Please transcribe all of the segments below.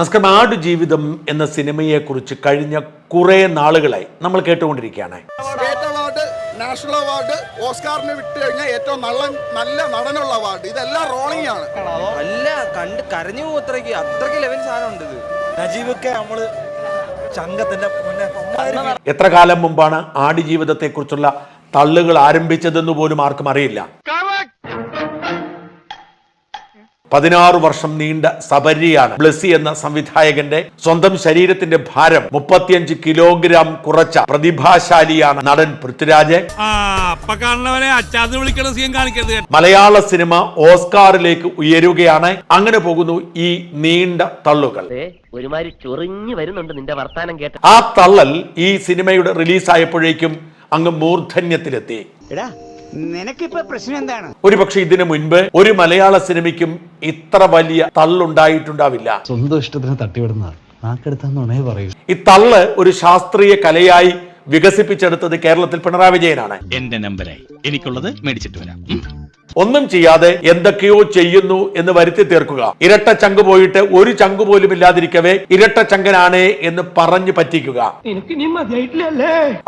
നമസ്കാരം ആട് ജീവിതം എന്ന സിനിമയെ കുറിച്ച് കഴിഞ്ഞ കുറേ നാളുകളായി നമ്മൾ കേട്ടുകൊണ്ടിരിക്കുകയാണ്. സ്റ്റേറ്റ് അവാർഡ് നാഷണൽ അവാർഡ് ഓസ്കാറിന് വിട്ട് കഴിഞ്ഞാൽ ഏറ്റവും നല്ല നല്ല നടനുള്ള അവാർഡ് ഇതെല്ലാം റോളിംഗ് ആണ്. അല്ല കണ്ട് കരഞ്ഞു പോകും അത്രയ്ക്ക്. അത്രയ്ക്ക് ലെവൽ സാധനമുണ്ട് ഇത്. നജീബൊക്കെ നമ്മൾ ചങ്കത്തിന്റെ മുന്നേ അമ്മാതിരി എത്ര കാലം മുമ്പാണ് ആടുജീവിതത്തെക്കുറിച്ചുള്ള തള്ളുകൾ ആരംഭിച്ചതെന്ന് പോലും ആർക്കും അറിയില്ല. പതിനാറ് വർഷം നീണ്ട സബരിയാണ്. ബ്ലസ്സി എന്ന സംവിധായകന്റെ സ്വന്തം ശരീരത്തിന്റെ ഭാരം മുപ്പത്തിയഞ്ച് കിലോഗ്രാം കുറച്ച പ്രതിഭാശാലിയാണ് നടൻ പൃഥ്വിരാജ്. മലയാള സിനിമ ഓസ്കാറിലേക്ക് ഉയരുകയാണ്. അങ്ങനെ പോകുന്നു ഈ നീണ്ട തള്ളുകൾ. ഒരുമാതിരി ചൊറിഞ്ഞു വരുന്നുണ്ട് നിന്റെ വർത്താനം കേട്ട ആ തള്ളൽ ഈ സിനിമയുടെ റിലീസായപ്പോഴേക്കും അങ്ങ് മൂർധന്യത്തിലെത്തി. എടാ നിനക്കിപ്പോ പ്രശ്നം എന്താണ്? ഒരുപക്ഷെ ഇതിനു മുൻപ് ഒരു മലയാള സിനിമയ്ക്കും ഇത്ര വലിയ തള്ളുണ്ടായിട്ടുണ്ടാവില്ല. സ്വന്തം ഇഷ്ടത്തിന് തട്ടിവിടുന്ന നാക്കെടുത്താന്നുണേ പറയൂ. ഈ തള്ള് ഒരു ശാസ്ത്രീയ കലയായി വികസിപ്പിച്ചെടുത്തത് കേരളത്തിൽ പിണറായി വിജയനാണ്. എന്റെ നമ്പരായി. എനിക്കുള്ളത് മേടിച്ചിട്ട് വരാം. ഒന്നും ചെയ്യാതെ എന്തൊക്കെയോ ചെയ്യുന്നു എന്ന് വരുത്തി തീർക്കുക. ഇരട്ട ചങ്ക് പോയിട്ട് ഒരു ചങ്ക് പോലും ഇല്ലാതിരിക്കവേ ഇരട്ട ചങ്കനാണ് എന്ന് പറഞ്ഞു പറ്റിക്കുക.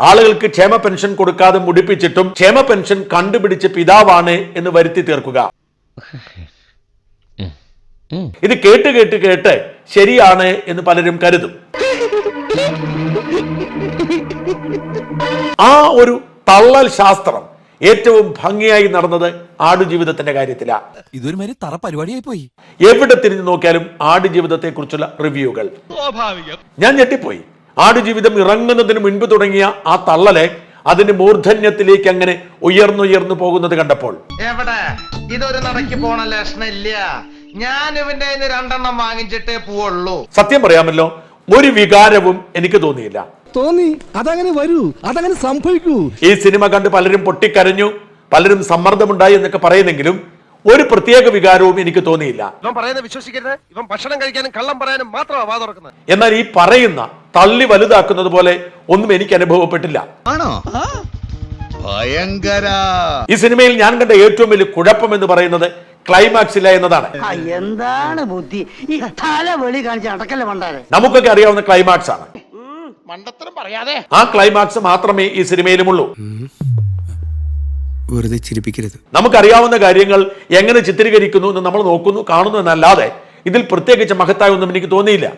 ആളുകൾക്ക് ക്ഷേമ പെൻഷൻ കൊടുക്കാതെ മുടിപ്പിച്ചിട്ടും ക്ഷേമ പെൻഷൻ കണ്ടുപിടിച്ച് പിതാവാണ് എന്ന് വരുത്തി തീർക്കുക. ഇത് കേട്ട് കേട്ട് കേട്ട് ശരിയാണ് എന്ന് പലരും കരുതും. ആ ഒരു തള്ളൽ ശാസ്ത്രം ഏറ്റവും ഭംഗിയായി നടന്നത് ആടുജീവിതത്തിന്റെ കാര്യത്തിലാണ് ഇതൊരു മാതിരി തറ പരിപാടിയായി പോയി എവിടെ തിരിഞ്ഞു നോക്കിയാലും ആടുജീവിതത്തെ കുറിച്ചുള്ള റിവ്യൂകൾ ഞാൻ ഞെട്ടിപ്പോയി. ആടുജീവിതം ഇറങ്ങുന്നതിന് മുൻപ് തുടങ്ങിയ ആ തള്ളലെ അതിന്റെ മൂർധന്യത്തിലേക്ക് അങ്ങനെ ഉയർന്നുയർന്നു പോകുന്നത് കണ്ടപ്പോൾ. എവിടെ? ഇതൊരു നടക്കി പോണ ലക്ഷണില്ല. ഞാൻ ഇവന്റെ രണ്ടെണ്ണം വാങ്ങിച്ചിട്ടേ പോവുള്ളൂ. സത്യം പറയാമല്ലോ ഒരു വികാരവും എനിക്ക് തോന്നിയില്ല. തോന്നി അതങ്ങനെ വരൂ അതങ്ങനെ സംഭവിക്കൂ. ഈ സിനിമ കണ്ട് പലരും പൊട്ടിക്കരഞ്ഞു. പലരും സമ്മർദ്ദമുണ്ടായി എന്നൊക്കെ പറയുന്നെങ്കിലും ഒരു പ്രത്യേക വികാരവും എനിക്ക് തോന്നിയില്ല. ഇവൻ പറയുന്നത് വിശ്വസിക്കരുത്. ഇവൻ ഭക്ഷണം കഴിക്കാനും കള്ളം പറയാനും മാത്രമാണ് വാ തുറക്കുന്നത്. എന്നാൽ ഈ പറയുന്ന തള്ളി വലുതാക്കുന്നത് പോലെ ഒന്നും എനിക്ക് അനുഭവപ്പെട്ടില്ല. ആണോ? ഭയങ്കര. ഈ സിനിമയിൽ ഞാൻ കണ്ട ഏറ്റവും വലിയ കുഴപ്പം എന്ന് പറയുന്നത് ക്ലൈമാക്സ് ഇല്ല എന്നതാണ്. എന്താണ് ബുദ്ധി? ഈ തല വെളി കാണിച്ച് അടക്കല്ലേ പണ്ടാരെ നമുക്കൊക്കെ അറിയാവുന്ന ക്ലൈമാക്സ് ആണ്. മണ്ടത്തരം പറയാതെ. ആ ക്ലൈമാക്സ് മാത്രമേ ഈ സിനിമയിലുമുള്ളൂ. വെറുതെ ചിരിപ്പിക്കരുത്. നമുക്കറിയാവുന്ന കാര്യങ്ങൾ എങ്ങനെ ചിത്രീകരിക്കുന്നു എന്ന് നമ്മൾ നോക്കുന്നു കാണുന്നു എന്നല്ലാതെ ഇതിൽ പ്രത്യേകിച്ച് മഹത്തായ ഒന്നും എനിക്ക് തോന്നിയില്ല.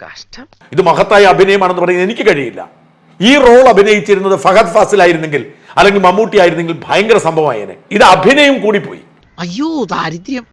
കഷ്ടം. ഇത് മഹത്തായ അഭിനയമാണെന്ന് പറയുന്നത് എനിക്ക് കഴിയില്ല. ഈ റോൾ അഭിനയിച്ചിരുന്നത് ഫഹദ് ഫാസിൽ ആയിരുന്നെങ്കിൽ അല്ലെങ്കിൽ മമ്മൂട്ടി ആയിരുന്നെങ്കിൽ ഭയങ്കര സംഭവമായേനെ. ഇത് അഭിനയം കൂടി പോയി അയ്യോ ദാരിദ്ര്യം.